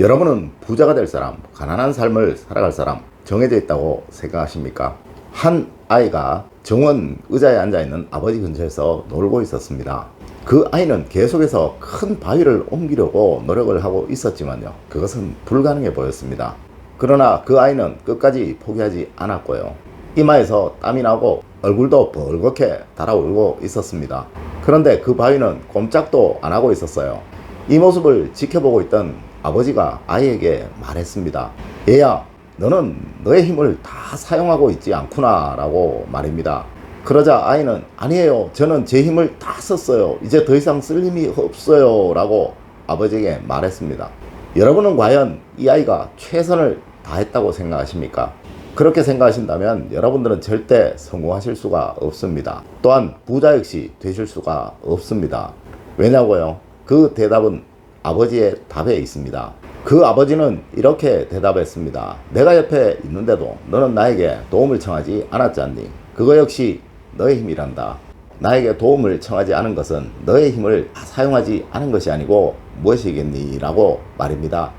여러분은 부자가 될 사람, 가난한 삶을 살아갈 사람 정해져 있다고 생각하십니까? 한 아이가 정원 의자에 앉아 있는 아버지 근처에서 놀고 있었습니다. 그 아이는 계속해서 큰 바위를 옮기려고 노력을 하고 있었지만요. 그것은 불가능해 보였습니다. 그러나 그 아이는 끝까지 포기하지 않았고요. 이마에서 땀이 나고 얼굴도 벌겋게 달아오르고 있었습니다. 그런데 그 바위는 꼼짝도 안 하고 있었어요. 이 모습을 지켜보고 있던 아버지가 아이에게 말했습니다. 얘야, 너는 너의 힘을 다 사용하고 있지 않구나 라고 말입니다. 그러자 아이는 아니에요. 저는 제 힘을 다 썼어요. 이제 더 이상 쓸 힘이 없어요. 라고 아버지에게 말했습니다. 여러분은 과연 이 아이가 최선을 다했다고 생각하십니까? 그렇게 생각하신다면 여러분들은 절대 성공하실 수가 없습니다. 또한 부자 역시 되실 수가 없습니다. 왜냐고요? 그 대답은 아버지의 답에 있습니다. 그 아버지는 이렇게 대답했습니다. 내가 옆에 있는데도 너는 나에게 도움을 청하지 않았지 않니? 그거 역시 너의 힘이란다. 나에게 도움을 청하지 않은 것은 너의 힘을 사용하지 않은 것이 아니고 무엇이겠니? 라고 말입니다.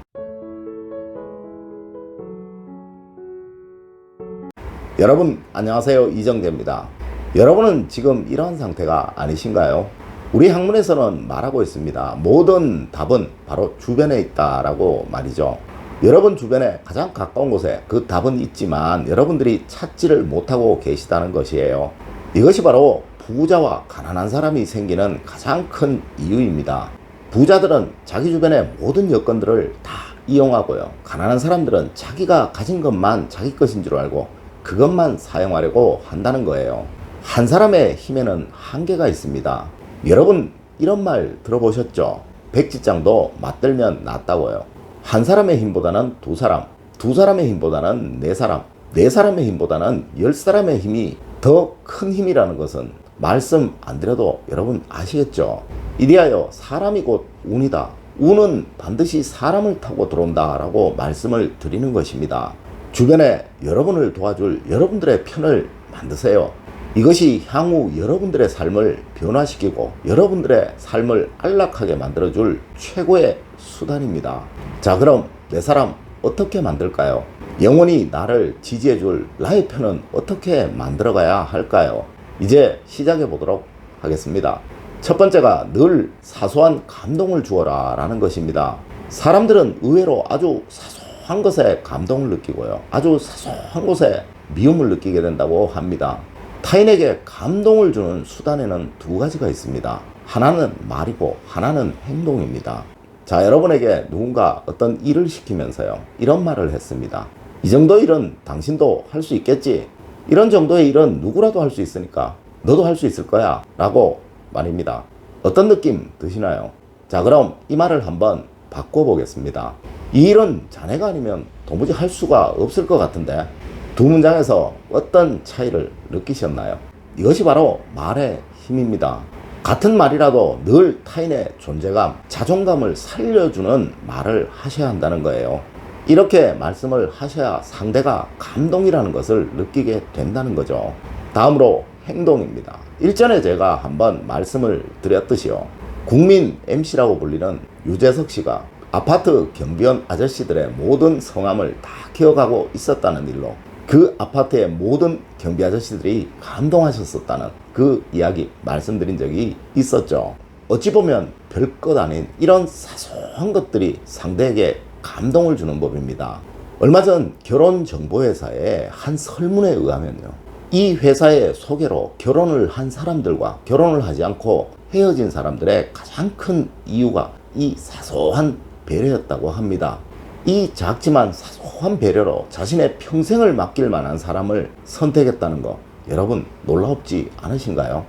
여러분 안녕하세요 이정재입니다. 여러분은 지금 이러한 상태가 아니신가요? 우리 학문에서는 말하고 있습니다. 모든 답은 바로 주변에 있다라고 말이죠. 여러분 주변에 가장 가까운 곳에 그 답은 있지만 여러분들이 찾지를 못하고 계시다는 것이에요. 이것이 바로 부자와 가난한 사람이 생기는 가장 큰 이유입니다. 부자들은 자기 주변의 모든 여건들을 다 이용하고요. 가난한 사람들은 자기가 가진 것만 자기 것인 줄 알고 그것만 사용하려고 한다는 거예요. 한 사람의 힘에는 한계가 있습니다. 여러분 이런 말 들어보셨죠? 백지장도 맞들면 낫다고요. 한 사람의 힘보다는 두 사람, 두 사람의 힘보다는 네 사람, 네 사람의 힘보다는 열 사람의 힘이 더 큰 힘이라는 것은 말씀 안 드려도 여러분 아시겠죠? 이리하여 사람이 곧 운이다. 운은 반드시 사람을 타고 들어온다 라고 말씀을 드리는 것입니다. 주변에 여러분을 도와줄 여러분들의 편을 만드세요. 이것이 향후 여러분들의 삶을 변화시키고 여러분들의 삶을 안락하게 만들어줄 최고의 수단입니다. 자, 그럼 내 사람 어떻게 만들까요? 영원히 나를 지지해줄 나의 편은 어떻게 만들어가야 할까요? 이제 시작해 보도록 하겠습니다. 첫 번째가 늘 사소한 감동을 주어라 라는 것입니다. 사람들은 의외로 아주 사소한 것에 감동을 느끼고요. 아주 사소한 것에 미움을 느끼게 된다고 합니다. 타인에게 감동을 주는 수단에는 두 가지가 있습니다. 하나는 말이고 하나는 행동입니다. 자, 여러분에게 누군가 어떤 일을 시키면서요. 이런 말을 했습니다. 이 정도 일은 당신도 할 수 있겠지. 이런 정도의 일은 누구라도 할 수 있으니까 너도 할 수 있을 거야. 라고 말입니다. 어떤 느낌 드시나요? 자, 그럼 이 말을 한번 바꿔보겠습니다. 이 일은 자네가 아니면 도무지 할 수가 없을 것 같은데 두 문장에서 어떤 차이를 느끼셨나요? 이것이 바로 말의 힘입니다. 같은 말이라도 늘 타인의 존재감, 자존감을 살려주는 말을 하셔야 한다는 거예요. 이렇게 말씀을 하셔야 상대가 감동이라는 것을 느끼게 된다는 거죠. 다음으로 행동입니다. 일전에 제가 한번 말씀을 드렸듯이요. 국민 MC라고 불리는 유재석 씨가 아파트 경비원 아저씨들의 모든 성함을 다 기억하고 있었다는 일로 그 아파트의 모든 경비 아저씨들이 감동하셨었다는 그 이야기 말씀드린 적이 있었죠. 어찌 보면 별것 아닌 이런 사소한 것들이 상대에게 감동을 주는 법입니다. 얼마 전 결혼정보회사의 한 설문에 의하면요. 이 회사의 소개로 결혼을 한 사람들과 결혼을 하지 않고 헤어진 사람들의 가장 큰 이유가 이 사소한 배려였다고 합니다. 이 작지만 사소한 배려로 자신의 평생을 맡길 만한 사람을 선택했다는 거 여러분 놀라웠지 않으신가요?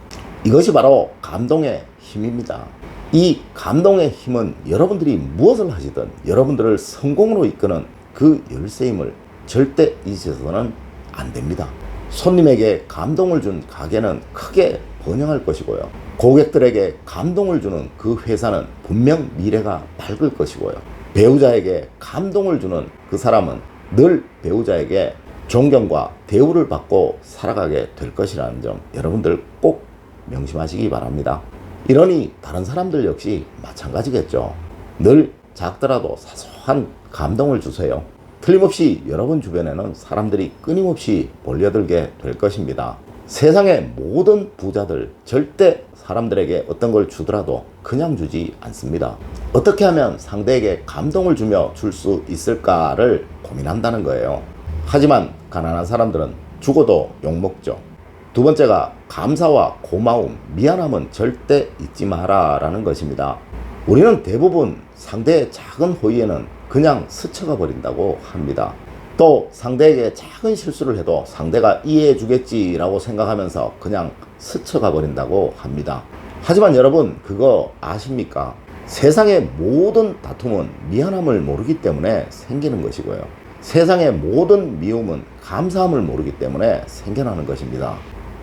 이것이 바로 감동의 힘입니다. 이 감동의 힘은 여러분들이 무엇을 하시든 여러분들을 성공으로 이끄는 그 열쇠임을 절대 잊으셔서는 안 됩니다. 손님에게 감동을 준 가게는 크게 번영할 것이고요. 고객들에게 감동을 주는 그 회사는 분명 미래가 밝을 것이고요. 배우자에게 감동을 주는 그 사람은 늘 배우자에게 존경과 대우를 받고 살아가게 될 것이라는 점 여러분들 꼭 명심하시기 바랍니다. 이러니 다른 사람들 역시 마찬가지겠죠. 늘 작더라도 사소 사소한 감동을 주세요. 틀림없이 여러분 주변에는 사람들이 끊임없이 몰려들게 될 것입니다. 세상의 모든 부자들 절대 사람들에게 어떤 걸 주더라도 그냥 주지 않습니다. 어떻게 하면 상대에게 감동을 주며 줄 수 있을까를 고민한다는 거예요. 하지만 가난한 사람들은 죽어도 욕먹죠. 두 번째가 감사와 고마움, 미안함은 절대 잊지 마라 라는 것입니다. 우리는 대부분 상대의 작은 호의에는 그냥 스쳐가 버린다고 합니다. 또 상대에게 작은 실수를 해도 상대가 이해해 주겠지라고 생각하면서 그냥 스쳐가 버린다고 합니다. 하지만 여러분 그거 아십니까? 세상의 모든 다툼은 미안함을 모르기 때문에 생기는 것이고요. 세상의 모든 미움은 감사함을 모르기 때문에 생겨나는 것입니다.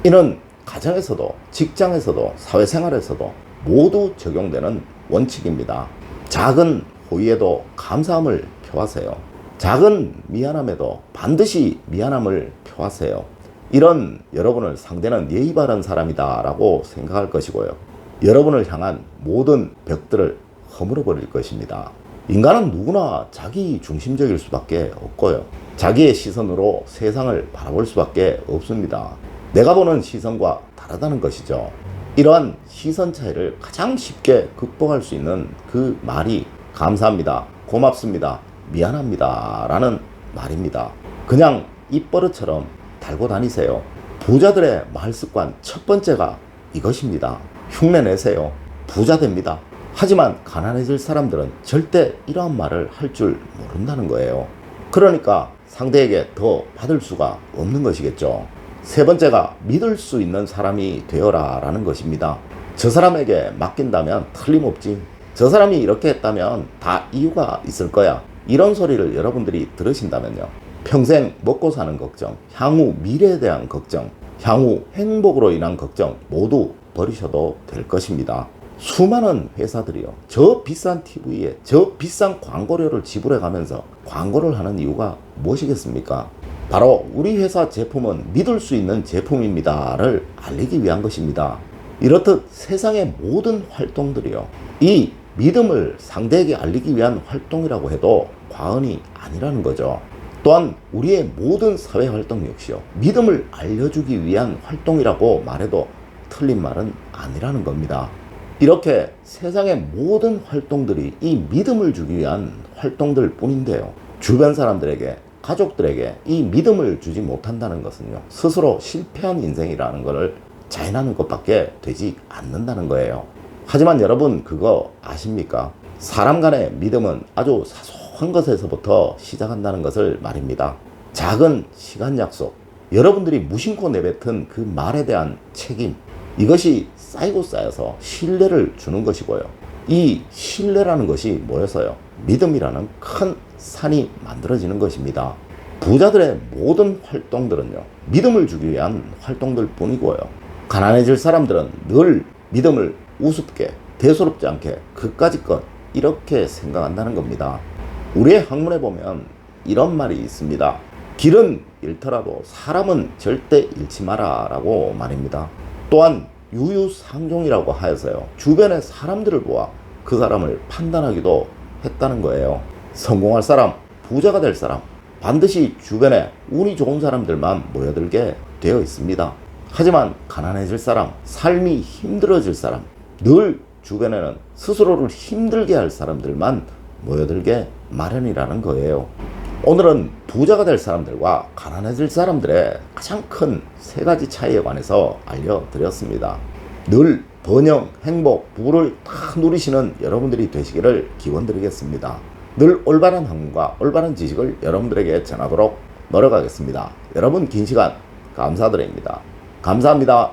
이는 가정에서도 직장에서도 사회생활에서도 모두 적용되는 원칙입니다. 작은 호의에도 감사함을 표하세요. 작은 미안함에도 반드시 미안함을 표하세요. 이런 여러분을 상대는 예의 바른 사람이다 라고 생각할 것이고요. 여러분을 향한 모든 벽들을 허물어 버릴 것입니다. 인간은 누구나 자기 중심적일 수밖에 없고요. 자기의 시선으로 세상을 바라볼 수밖에 없습니다. 내가 보는 시선과 다르다는 것이죠. 이러한 시선 차이를 가장 쉽게 극복할 수 있는 그 말이 감사합니다. 고맙습니다. 미안합니다. 라는 말입니다. 그냥 입버릇처럼 달고 다니세요. 부자들의 말 습관 첫 번째가 이것입니다. 흉내 내세요. 부자 됩니다. 하지만 가난해질 사람들은 절대 이러한 말을 할 줄 모른다는 거예요. 그러니까 상대에게 더 받을 수가 없는 것이겠죠. 세 번째가 믿을 수 있는 사람이 되어라 라는 것입니다. 저 사람에게 맡긴다면 틀림없지. 저 사람이 이렇게 했다면 다 이유가 있을 거야. 이런 소리를 여러분들이 들으신다면요. 평생 먹고 사는 걱정, 향후 미래에 대한 걱정, 향후 행복으로 인한 걱정 모두 버리셔도 될 것입니다. 수많은 회사들이요. 저 비싼 TV에 저 비싼 광고료를 지불해 가면서 광고를 하는 이유가 무엇이겠습니까? 바로 우리 회사 제품은 믿을 수 있는 제품입니다를 알리기 위한 것입니다. 이렇듯 세상의 모든 활동들이요. 이 믿음을 상대에게 알리기 위한 활동이라고 해도 과언이 아니라는 거죠. 또한 우리의 모든 사회 활동 역시요. 믿음을 알려주기 위한 활동이라고 말해도 틀린 말은 아니라는 겁니다. 이렇게 세상의 모든 활동들이 이 믿음을 주기 위한 활동들 뿐인데요. 주변 사람들에게, 가족들에게 이 믿음을 주지 못한다는 것은요. 스스로 실패한 인생이라는 것을 자인하는 것밖에 되지 않는다는 거예요. 하지만 여러분 그거 아십니까? 사람 간의 믿음은 아주 사소한 것에서부터 시작한다는 것을 말입니다. 작은 시간 약속, 여러분들이 무심코 내뱉은 그 말에 대한 책임, 이것이 쌓이고 쌓여서 신뢰를 주는 것이고요. 이 신뢰라는 것이 뭐였어요? 믿음이라는 큰 산이 만들어지는 것입니다. 부자들의 모든 활동들은요, 믿음을 주기 위한 활동들 뿐이고요. 가난해질 사람들은 늘 믿음을 우습게, 대수롭지 않게, 그까짓 것, 이렇게 생각한다는 겁니다. 우리의 학문에 보면 이런 말이 있습니다. 길은 잃더라도 사람은 절대 잃지 마라 라고 말입니다. 또한 유유상종이라고 하여서요. 주변의 사람들을 보아 그 사람을 판단하기도 했다는 거예요. 성공할 사람, 부자가 될 사람, 반드시 주변에 운이 좋은 사람들만 모여들게 되어 있습니다. 하지만 가난해질 사람, 삶이 힘들어질 사람, 늘 주변에는 스스로를 힘들게 할 사람들만 모여들게 마련이라는 거예요. 오늘은 부자가 될 사람들과 가난해질 사람들의 가장 큰 세 가지 차이에 관해서 알려드렸습니다. 늘 번영, 행복, 부를 다 누리시는 여러분들이 되시기를 기원드리겠습니다. 늘 올바른 학문과 올바른 지식을 여러분들에게 전하도록 노력하겠습니다. 여러분 긴 시간 감사드립니다. 감사합니다.